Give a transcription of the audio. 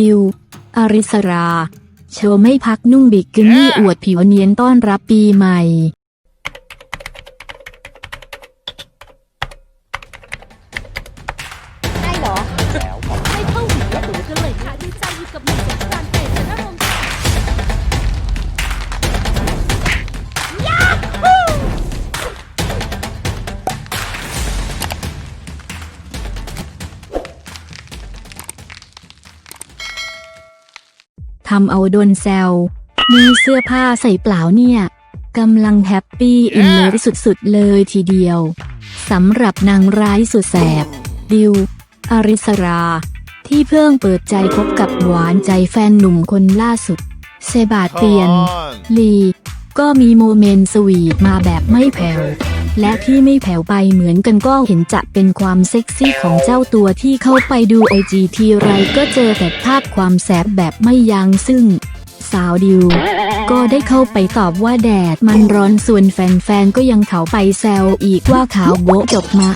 ดิว อาริสรา โชว์ไม่พักนุ่งบิกินี่อวดผิวเนียนต้อนรับปีใหม่ ทำเอาโดนแซวมีเสื้อผ้าใส่เปล่าเนี่ยกำลังแฮปปี้อินเลยสุดๆเลยทีเดียวสำหรับนางร้ายสุดแสบ ดิวอาริสรา ที่เพิ่งเปิดใจพบกับหวานใจแฟนหนุ่มคนล่าสุด เซบาสเตียน ลี ก็มีโมเมนต์สวีทมาแบบไม่แผ่ว และที่ไม่แผ่วไปเหมือนกันก็เห็นจะเป็นความเซ็กซี่ของเจ้าตัวที่เข้าไปดูไอจีทีไรก็เจอแต่ภาพความแสบแบบไม่ยั้งซึ่ง สาวดิวก็ได้เข้าไปตอบว่าแดดมันร้อนส่วนแฟนๆก็ยังเขาไปแซวอีกว่าขาวโบจบมา